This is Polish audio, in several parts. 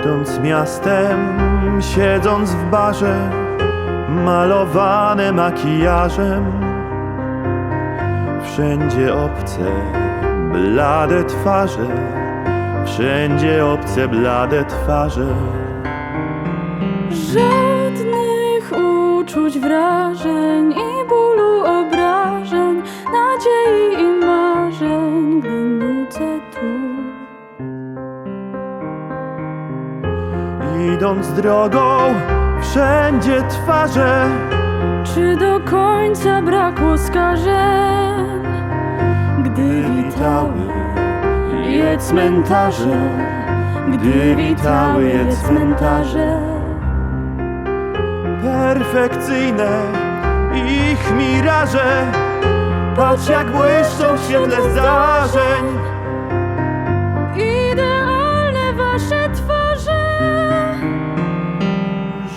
Idąc miastem, siedząc w barze, malowane makijażem, wszędzie obce, blade twarze, wszędzie obce, blade twarze. Żadnych uczuć, wrażeń i bólu, obrażeń, nadziei i marzeń, gdy nucę tu. Idąc drogą, wszędzie twarze, Czy do końca brakło skażeń, gdy witały je cmentarze, gdy witały je cmentarze? perfekcyjne ich miraże. Patrz jak błyszczą w świetle zdarzeń.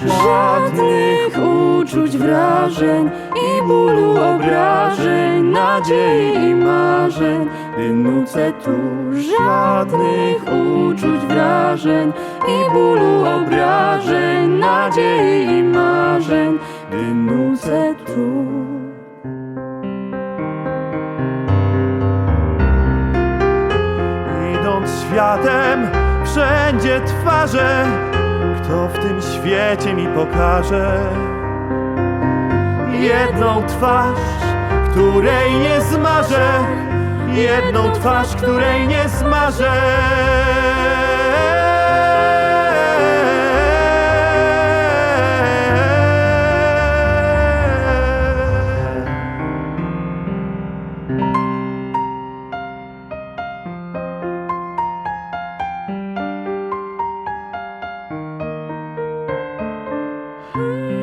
Żadnych uczuć, wrażeń i bólu, obrażeń, nadziei i marzeń Gdy nucę tu żadnych uczuć, wrażeń i bólu, obrażeń, nadziei i marzeń Gdy nucę tu Idąc światem, wszędzie twarze. Kto w tym świecie mi pokaże jedną twarz, której nie zmarzę, jedną twarz, której nie zmarzę. Ooh.